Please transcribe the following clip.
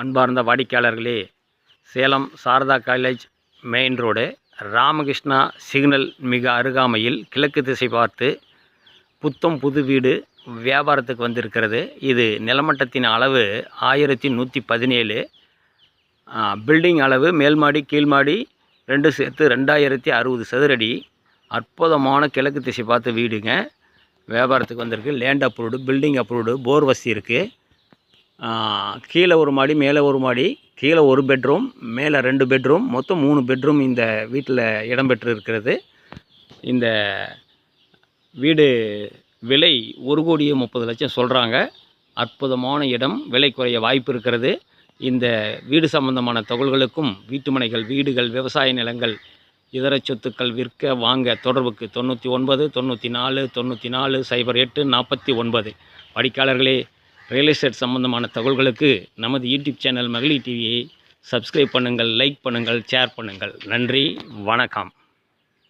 அன்பார்ந்த வாடிக்கையாளர்களே Salem Sarada college main road Ramakrishna signal மிக அருகாமையில் கிழக்கு திசை பார்த்து புத்தம் புது வீடு வியாபாரத்துக்கு வந்திருக்கிறது. இது நிலமட்டத்தின் அளவு ஆயிரத்தி நூற்றி பதினேழு. பில்டிங் அளவு மேல்மாடி கீழ்மாடி ரெண்டு சேர்த்து ரெண்டாயிரத்தி அறுபது சதுரடி. அற்புதமான கிழக்கு திசை பார்த்து வீடுங்க. வியாபாரத்துக்கு வந்திருக்கு. Land approved building approved bore வசதி இருக்குது கீழே ஒரு மாடி மேலே ஒரு மாடி கீழே ஒரு பெட்ரூம் மேலே ரெண்டு பெட்ரூம் மொத்தம் மூணு பெட்ரூம் இந்த வீட்டில் இடம்பெற்று இருக்கிறது இந்த வீடு விலை ஒரு கோடியே முப்பது லட்சம் சொல்கிறாங்க அற்புதமான இடம் விலை குறைய வாய்ப்பு இருக்கிறது. இந்த வீடு சம்பந்தமான தகவல்களுக்கும் வீட்டுமனைகள் வீடுகள் விவசாய நிலங்கள் இதர சொத்துக்கள் விற்க வாங்க தொடர்புக்கு தொண்ணூற்றி ஒன்பது தொண்ணூற்றி நாலு தொண்ணூற்றி நாலு சைபர் எட்டு நாற்பத்தி ஒன்பது. படிக்காளர்களே ரியல் எஸ்டேட் சம்பந்தமான தகவல்களுக்கு நமது யூடியூப் சேனல் மகளிர் டிவியை சப்ஸ்கிரைப் பண்ணுங்கள் லைக் பண்ணுங்கள் ஷேர் பண்ணுங்கள். நன்றி வணக்கம்.